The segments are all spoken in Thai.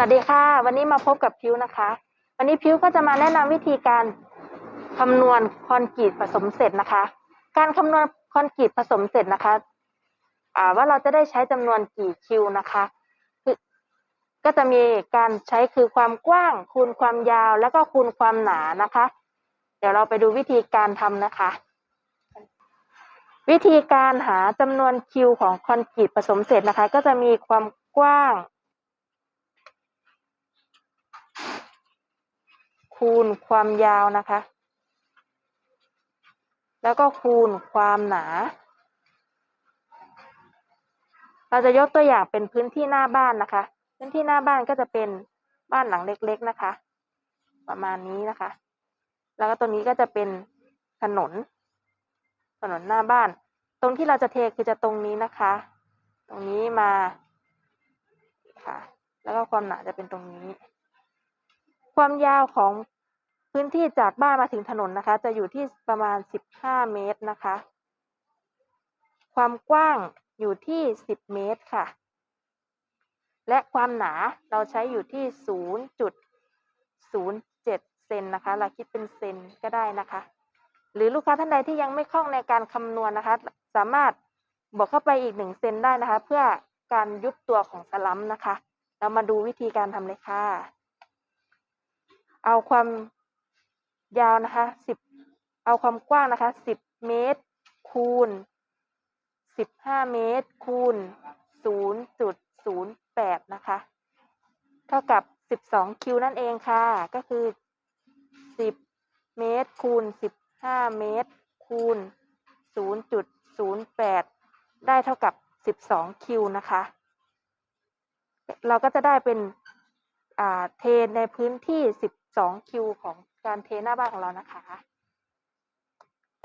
วัสดีค่ะ วันนี้มาพบกับพิวนะคะ วันนี้พิวก็จะมาแนะนำวิธีการคำนวณคอนกรีตผสมเสร็จนะคะ การคำนวณคอนกรีตผสมเสร็จนะคะอ่าว่าเราจะได้ใช้จำนวนกี่คิวนะคะคือก็จะมีการใช้คือความกว้าง คูณความยาว แล้วก็คูณความหนานะคะ เดี๋ยวเราไปดูวิธีการทำนะคะ วิธีการหาจำนวนคิวของคอนกรีตผสมเสร็จนะคะ ก็จะมีความกว้าง คูณความยาวนะคะ แล้วก็คูณความหนา เราจะยกตัวอย่างเป็นพื้นที่หน้าบ้านนะคะ พื้นที่หน้าบ้านก็จะเป็นบ้านหลังเล็ก ๆนะคะ ประมาณนี้นะคะ แล้วก็ตรงนี้ก็จะเป็นถนน ถนนหน้าบ้าน ตรงที่เราจะเทคือจะตรงนี้นะคะ ตรงนี้มาค่ะ แล้วก็ความหนาจะเป็นตรงนี้ ความยาวของพื้นที่จากบ้านมาถึงถนนนะคะ จะอยู่ที่ประมาณ 15 เมตรนะคะ ความกว้างอยู่ที่ 10 เมตรค่ะ และความหนาเราใช้อยู่ที่ 0.07 เซนนะคะ เราคิดเป็นเซนก็ได้นะคะ หรือลูกค้าท่านใดที่ยังไม่คล่องในการคำนวณนะคะ สามารถบวกเข้าไปอีกหนึ่งเซนได้นะคะ เพื่อการยุบตัวของสลัมนะคะ เรามาดูวิธีการทำเลยค่ะ เอาความยาวนะคะสิบเอาความกว้างนะคะสิบเมตร คูณสิบห้าเมตร คูณศูนย์จุดศูนย์แปดนะคะ เท่ากับสิบสองคิวนั่นเองค่ะ ก็คือสิบเมตร คูณสิบห้าเมตร คูณศูนย์จุดศูนย์แปดได้เท่ากับสิบสองคิวนะคะ เราก็จะได้เป็นเทในพื้นที่สิบ 12คิวของการเทหน้าบ้านของเรานะคะ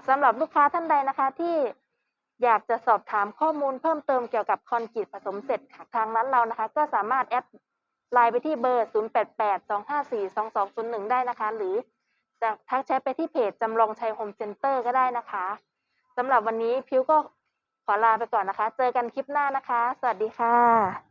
สำหรับลูกค้าท่านใดนะคะ ที่อยากจะสอบถามข้อมูลเพิ่มเติมเกี่ยวกับคอนกรีตผสมเสร็จค่ะทางนั้นเรานะคะ ก็สามารถแอดไลน์ไปที่เบอร์ 0882542201 ได้นะคะ หรือจะทักแชทไปที่เพจจำลองชัยโฮมเซ็นเตอร์ก็ได้นะคะสำหรับวันนี้พิวก็ขอลาไปก่อนนะคะ เจอกันคลิปหน้านะคะ สวัสดีค่ะ